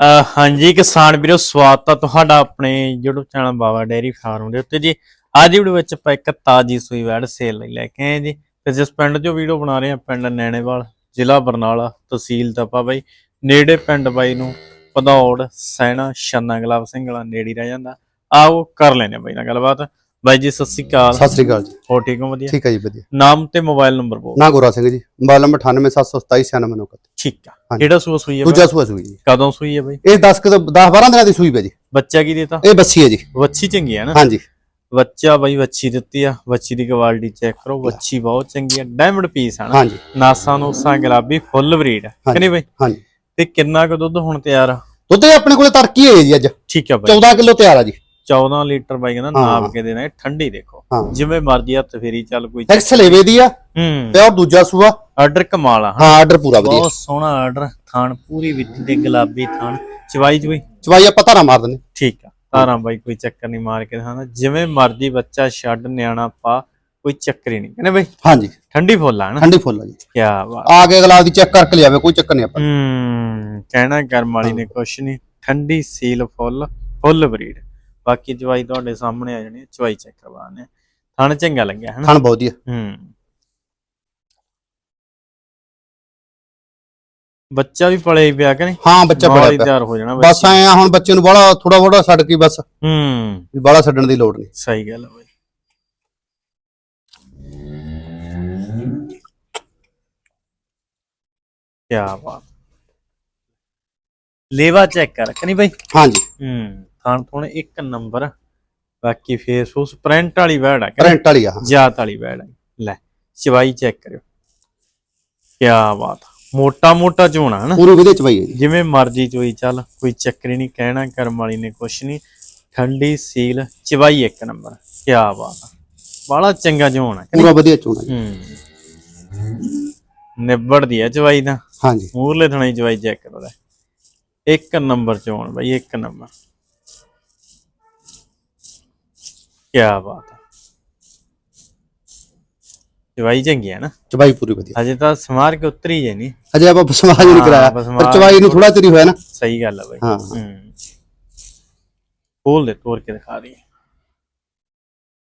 ਹਾਂਜੀ, ਕਿਸਾਨ ਵੀਰੋ, ਸਵਾਗਤ ਹੈ ਤੁਹਾਡਾ ਆਪਣੇ YouTube channel Baba dairy farm ਦੇ ਉੱਤੇ ਜੀ। ਅੱਜ ਦੀ ਵੀਡੀਓ ਵਿੱਚ ਆਪਾਂ ਇੱਕ ਤਾਜੀ ਸੂਈ ਵੈੜ ਸੇਲ ਲਈ ਲੈ ਕੇ ਆਏ ਜੀ। ਤੇ ਜਿਸ ਪਿੰਡ 'ਚੋਂ ਵੀਡੀਓ ਬਣਾ ਰਹੇ ਆ, ਪਿੰਡ ਨੈਣੇਵਾਲ, ਜ਼ਿਲ੍ਹਾ ਬਰਨਾਲਾ, ਤਹਿਸੀਲ ਤਪਾ ਬਾਈ। ਨੇੜੇ ਪਿੰਡ ਬਾਈ ਨੂੰ ਪਧੌੜ ਸੈਣਾ, ਛੰਨਾ, ਗੁਲਾਬ ਸਿੰਘਲਾ ਨੇੜੀ ਰਹਿ ਜਾਂਦਾ। ਆਓ, ਕਰ ਲੈਨੇ ਬਾਈ ਨਾਲ ਗੱਲਬਾਤ। ਬਾਈ ਜੀ ਸਤਿ ਸ਼੍ਰੀ ਅਕਾਲ। ਸਤਿ ਸ੍ਰੀ ਅਕਾਲ ਜੀ। ਹੋ ਠੀਕ ਹੋ? ਵਧੀਆ? ਠੀਕ ਹੈ ਜੀ ਵਧੀਆ। ਨਾਮ ਤੇ ਮੋਬਾਈਲ ਨੰਬਰ ਬੋਲ। ਨਾ ਗੋਰਾ ਸਿੰਘ ਜੀ ਮੋਬਾਈਲ ਨੰਬਰ 9877296991 ਠੀਕ ਆ। ਕਿਹੜਾ ਸੂਆ ਸੂਈ ਹੈ? ਦੂਜਾ ਸੂਆ ਸੂਈ ਜੀ। ਕਦੋਂ ਸੂਈ ਹੈ ਬਾਈ? ਇਹ 10 ਕਿ 10 12 ਦਿਨਾਂ ਦੀ ਸੂਈ ਪੈ ਜੀ। ਬੱਚਾ ਕੀ ਦੇਤਾ? ਇਹ ਬੱਸੀ ਹੈ ਜੀ। ਵੱਛੀ ਚੰਗੀ ਹੈ ਨਾ? ਹਾਂਜੀ। ਬੱਚਾ ਬਈ ਵੱਛੀ ਦਿੱਤੀ ਆ। ਵੱਛੀ ਦੀ ਕੁਆਲਿਟੀ ਚੈੱਕ ਕਰੋ। ਵੱਛੀ ਬਹੁਤ ਚੰਗੀ ਆ। ਡਾਇਮੰਡ ਪੀਸ ਆ ਨਾ? ਹਾਂਜੀ। ਨਾਸਾਂ ਨੂਸਾਂ ਗੁਲਾਬੀ ਫੁੱਲ ਬਰੀਡ। ਕਿ ਨਹੀਂ ਬਈ? ਹਾਂਜੀ। ਤੇ ਕਿੰਨਾ ਕੁ ਦੁੱਧ ਹੁਣ ਤਿਆਰ ਆ? ਦੁੱਧ ਆਪਣੇ ਕੋਲੇ ਤਰਕੀ ਹੈ ਜੀ ਅੱਜ। ਠੀਕ ਆ ਬਈ। 14 ਕਿਲੋ ਤਿਆਰ ਆ ਜੀ। 14 ਲੀਟਰ ਬਾਈ ਕਹਿੰਦਾ ਹਾਂ। ਨਾਪ ਕੇ ਦੇਣਾ ਇਹ ਠੰਡੀ ਦੇਖੋ। ਹਾਂ। ਜਿਵੇਂ ਮਰਜ਼ੀ ਹੱਥ ਫੇਰੀ ਚੱਲ ਕੋਈ ਐਕਸ ਲੇਵੇ ਦੀ ਆ ਹੂੰ। ਤੇ ਔਰ ਦੂਜਾ ਸੂਆ। ਆਰਡਰ ਕਮਾਲ ਆ ਹਾਂ। ਆਰਡਰ ਪੂਰਾ ਵਧੀਆ। ਬਹੁਤ ਸੋਹਣਾ ਆਰਡਰ ਥਾਣ ਪੂਰੀ ਵਿੱਚ ਦੇ ਗੁਲਾਬੀ ਥਾਣ ਚਵਾਈ ਚਵਾਈ ਚਵਾਈ ਆਪਾਂ ਧਾਰਾ ਮਾਰ ਦਿੰਦੇ। ਠੀਕ ਆ ਤਾਰਾਂ ਬਾਈ ਕੋਈ ਚੱਕਰ ਨਹੀਂ ਮਾਰ ਕੇ ਦਿਖਾਉਂਦਾ। ਜਿਵੇਂ ਮਰਜ਼ੀ ਬੱਚਾ ਛੱਡ ਨਿਆਣਾ ਪਾ ਕੋਈ ਚੱਕਰ ਹੀ ਨਹੀਂ। ਕਹਿੰਦੇ ਬਈ ਹਾਂਜੀ। ਠੰਡੀ ਫੁੱਲ ਆ ਨਾ ਠੰਡੀ ਫੁੱਲ ਆ ਜੀ। ਕੀ ਬਾਤ। ਆ ਕੇ ਅਗਲਾ ਦੀ ਚੈੱਕ ਕਰਕੇ ਲਿਆਵੇ ਕੋਈ ਚੱਕਰ ਨਹੀਂ ਆਪਾਂ। ਹੂੰ ਕਹਿਣਾ ਕਰਮ ਵਾਲੀ ਨੇ ਕੁਛ ਨਹੀਂ। ਠੰਡੀ ਸੀਲ ਫੁੱਲ ਫੁੱਲ ਬਰੀਡ। ਬਾਕੀ ਚਵਾਈ ਤੁਹਾਡੇ ਸਾਹਮਣੇ ਆ ਜਾਣੀ ਹੈ, ਚਵਾਈ ਚੈੱਕ ਕਰਵਾਣੇ ਥਣ ਚੰਗਾ ਲੱਗਿਆ ਹਨਾ ਖਾਣ ਬਹੁਤ ਵਧੀਆ। ਹੂੰ। ਬੱਚਾ ਵੀ ਪਲੇ ਪਿਆ ਕਿ ਨਹੀਂ? ਹਾਂ ਬੱਚਾ ਬੜਾ ਤਿਆਰ ਹੋ ਜਾਣਾ ਬਸ। ਆਏ ਆ ਹੁਣ ਬੱਚੇ ਨੂੰ ਬੜਾ ਥੋੜਾ ਥੋੜਾ ਛੱਡ ਕੇ ਬਸ ਹੂੰ। ਵੀ ਬਾਹਲਾ ਛੱਡਣ ਦੀ ਲੋੜ ਨਹੀਂ। ਸਹੀ ਗੱਲ ਹੈ ਬਾਈ। ਕੀ ਬਾਤ। ਲੇਵਾ ਚੈੱਕ ਕਰ ਕਿ ਨਹੀਂ ਬਾਈ? ਹਾਂਜੀ। ਹੂੰ। ਥਾਣ ਥੋਣ ਇੱਕ ਨੰਬਰ ਬਾਕੀ ਫੇਸ ਉਸ ਪ੍ਰਿੰਟ ਵਾਲੀ ਵੈੜ ਆ ਕਿ ਕਰੰਟ ਵਾਲੀ ਆ ਹਾਂ। ਜਾਤ ਵਾਲੀ ਵੈੜ ਆ ਲੈ ਚਵਾਈ ਚੈੱਕ ਕਰਿਓ। ਕੀ ਬਾਤ ਮੋਟਾ ਮੋਟਾ ਝੋਣਾ ਹਨਾ? ਪੂਰੀ ਵਧੀਆ ਚਵਾਈ ਹੈ ਜਿਵੇਂ ਮਰਜ਼ੀ ਚੋਈ ਚੱਲ ਕੋਈ ਚੱਕਰ ਨਹੀਂ ਕਹਿਣਾ ਕਰਮ ਵਾਲੀ ਨੇ ਕੁਛ ਨਹੀਂ। ਠੰਡੀ ਸੀਲ ਚਵਾਈ ਇੱਕ ਨੰਬਰ ਕੀ ਬਾਤ ਆ। ਬੜਾ ਚੰਗਾ ਕਿ ਪੂਰਾ ਵਧੀਆ ਚੋਣਾ? ਹੂੰ। ਨਿਬੜਦੀ ਆ ਚਵਾਈ ਦਾ ਹਾਂਜੀ। ਮੂਰਲੇ ਥਣਾ ਹੀ ਚਵਾਈ ਚੈੱਕ ਕਰੋ ਲੈ। ਇੱਕ ਨੰਬਰ ਚੋਣ ਬਾਈ ਇੱਕ ਨੰਬਰ। ਕੀ ਬਾਤ ਹੈ। ਚਵਾਈ ਚੰਗੀ ਹੈ ਨਾ। ਚਵਾਈ ਪੂਰੀ ਵਧੀਆ। ਅਜੇ ਤਾਂ ਸਮਾਰ ਕੇ ਉਤਰੀ ਜੇ ਨਹੀਂ। ਅਜੇ ਆਪਾਂ ਸਮਾਜ ਨਹੀਂ ਕਰਾਇਆ। ਪਰ ਚਵਾਈ ਨੂੰ ਥੋੜਾ ਚਿਰ ਹੋਇਆ ਨਾ। ਸਹੀ ਗੱਲ ਹੈ ਬਾਈ। ਹਾਂ। ਹੂੰ। ਖੋਲ ਦੇ ਤੋੜ ਕੇ ਦਿਖਾ ਰਹੀ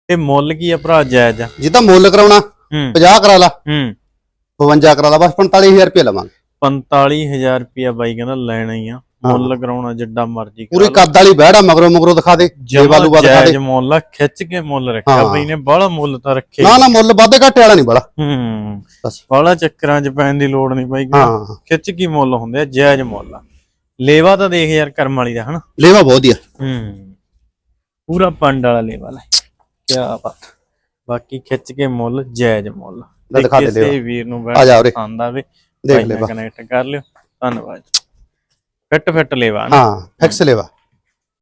ਤੇ ਮੁੱਲ ਕੀ ਆ ਭਰਾ ਜਾਇਜ਼ ਆ? ਜੇ ਤਾਂ ਮੁੱਲ ਕਰਾਉਣਾ ਹੂੰ। 50 ਕਰਾ ਲਾ। ਹੂੰ। 52 ਕਰਾ ਲਾ ਬਸ 45000 ਰੁਪਏ ਲਵਾਂਗੇ। 45000 ਰੁਪਿਆ ਬਾਈ ਕਹਿੰਦਾ ਲੈਣਾ ਹੀ ਆ। ਮੁੱਲ ਕਰਾਉਣਾ ਜਿੱਡਾ ਮਰਜ਼ੀ ਪੂਰੀ ਕੱਦ ਵਾਲੀ ਬਹਿੜਾ ਮਗਰੋਂ ਮਗਰੋਂ ਦਿਖਾ ਦੇ ਜੇਵਾ ਲੂਵਾ ਦਿਖਾ ਦੇ। ਜਾਇਜ਼ ਮੁੱਲ ਆ, ਖਿੱਚ ਕੇ ਮੁੱਲ ਰੱਖਿਆ। ਬਈ ਨੇ ਬਾਹਲਾ ਮੁੱਲ ਤਾਂ ਰੱਖੇ ਨਾ ਨਾ ਮੁੱਲ ਵਾਧੇ ਘਾਟੇ ਵਾਲਾ ਨਹੀਂ ਬੜਾ। ਹੂੰ ਬਸ। ਬਾਹਲਾ ਚੱਕਰਾਂ 'ਚ ਪੈਣ ਦੀ ਲੋੜ ਨਹੀਂ ਬਾਈ। ਖਿੱਚ ਕੀ ਮੁੱਲ ਹੁੰਦੇ ਆ ਜਾਇਜ਼ ਮੁੱਲ ਆ। ਲੇਵਾ ਤਾਂ ਦੇਖ ਯਾਰ ਕਰਮ ਵਾਲੀ ਦਾ ਹਨਾ? ਲੇਵਾ ਬਹੁਤ ਵਧੀਆ। ਹੂੰ ਪੂਰਾ ਪੰਡ ਵਾਲਾ ਲੇਵਾ ਲੈ। ਕੀ ਬਾਤ। ਬਾਕੀ ਖਿੱਚ ਕੇ ਮੁੱਲ ਜਾਇਜ਼ ਮੁੱਲ। ਲੈ ਦਿਖਾ ਦੇ ਕਿਸੇ ਲੇਵਾ। ਵੀਰ ਨੂੰ ਆ ਜਾ ਉਰੇ। ਪਸੰਦ ਆਵੇ ਦੇਖ ਲੇਵਾ ਕਨੈਕਟ ਕਰ ਲਿਓ। ਧੰਨਵਾਦ। ਫਿੱਟ ਫਿੱਟ ਲੇਵਾ ਨਾ ਹਾਂ ਫਿਕਸ ਲੇਵਾ